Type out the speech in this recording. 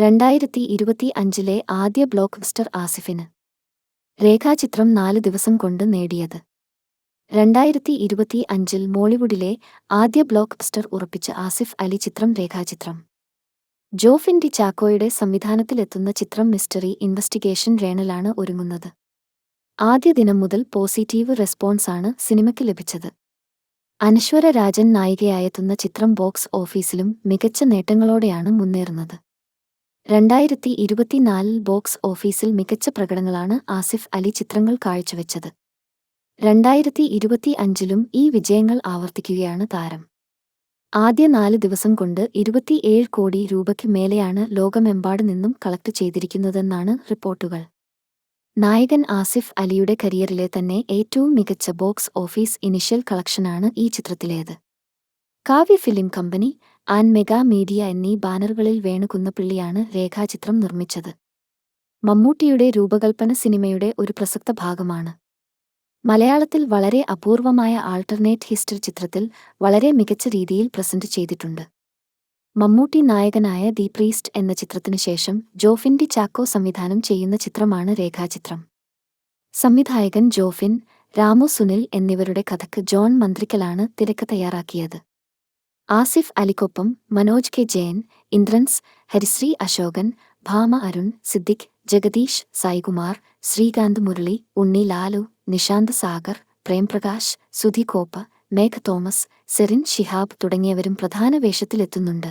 രണ്ടായിരത്തി ഇരുപത്തി അഞ്ചിലെ ആദ്യ ബ്ലോക്ക് ബസ്റ്റർ ആസിഫിന് രേഖാചിത്രം നാല് ദിവസം കൊണ്ട് നേടിയത്. രണ്ടായിരത്തി ഇരുപത്തി അഞ്ചിൽ മോളിവുഡിലെ ആദ്യ ബ്ലോക്ക് ബസ്റ്റർ ഉറപ്പിച്ച ആസിഫ് അലി ചിത്രം രേഖാചിത്രം. ജോഫിൻഡി ചാക്കോയുടെ സംവിധാനത്തിലെത്തുന്ന ചിത്രം മിസ്റ്ററി ഇൻവെസ്റ്റിഗേഷൻ റേണലാണ് ഒരുങ്ങുന്നത്. ആദ്യ ദിനം മുതൽ പോസിറ്റീവ് റെസ്പോൺസാണ് സിനിമയ്ക്ക് ലഭിച്ചത്. അനശ്വര രാജൻ നായികയായെത്തുന്ന ചിത്രം ബോക്സ് ഓഫീസിലും മികച്ച നേട്ടങ്ങളോടെയാണ് മുന്നേറുന്നത്. രണ്ടായിരത്തി ഇരുപത്തിനാലിൽ ബോക്സ് ഓഫീസിൽ മികച്ച പ്രകടനങ്ങളാണ് ആസിഫ് അലി ചിത്രങ്ങൾ കാഴ്ചവെച്ചത്. രണ്ടായിരത്തി ഇരുപത്തി അഞ്ചിലും ഈ വിജയങ്ങൾ ആവർത്തിക്കുകയാണ് താരം. ആദ്യ നാല് ദിവസം കൊണ്ട് ഇരുപത്തിയേഴ് കോടി രൂപയ്ക്ക് മേലെയാണ് ലോകമെമ്പാട് നിന്നും കളക്ട് ചെയ്തിരിക്കുന്നതെന്നാണ് റിപ്പോർട്ടുകൾ. നായകൻ ആസിഫ് അലിയുടെ കരിയറിലെ തന്നെ ഏറ്റവും മികച്ച ബോക്സ് ഓഫീസ് ഇനിഷ്യൽ കളക്ഷനാണ് ഈ ചിത്രത്തിലേത്. Kavya film company and mega media എന്നീ ബാനറുകളിൽ വേണുകുന്നപ്പിള്ളിയാണ് രേഖാചിത്രം നിർമ്മിച്ചത്. മമ്മൂട്ടിയുടെ രൂപകൽപ്പന സിനിമയുടെ ഒരു പ്രസക്ത ഭാഗമാണ്. മലയാളത്തിൽ വളരെ അപൂർവമായ ആൾട്ടർനേറ്റ് ഹിസ്റ്ററി ചിത്രത്തിൽ വളരെ മികച്ച രീതിയിൽ പ്രസന്റ് ചെയ്തിട്ടുണ്ട്. മമ്മൂട്ടി നായകനായ ദി പ്രീസ്റ്റ് എന്ന ചിത്രത്തിനു ശേഷം ജോഫിൻ ഡി ചാക്കോ സംവിധാനം ചെയ്യുന്ന ചിത്രമാണ് രേഖാചിത്രം. സംവിധായകൻ ജോഫിൻ രാമു സുനിൽ എന്നിവരുടെ കഥക്ക് ജോൺ മന്ത്രിക്കലാണ് തിരക്ക് തയ്യാറാക്കിയത്. ആസിഫ് അലിക്കൊപ്പം മനോജ് കെ ജയൻ ഇന്ദ്രൻസ് ഹരിശ്രീ അശോകൻ ഭാമ അരുൺ സിദ്ദിഖ് ജഗദീഷ് സായികുമാർ ശ്രീകാന്ത് മുരളി ഉണ്ണി ലാലു നിഷാന്ത് സാഗർ പ്രേംപ്രകാശ് സുധി കോപ്പ മേഘ തോമസ് സെറിൻ ഷിഹാബ് തുടങ്ങിയവരും പ്രധാന വേഷത്തിലെത്തുന്നുണ്ട്.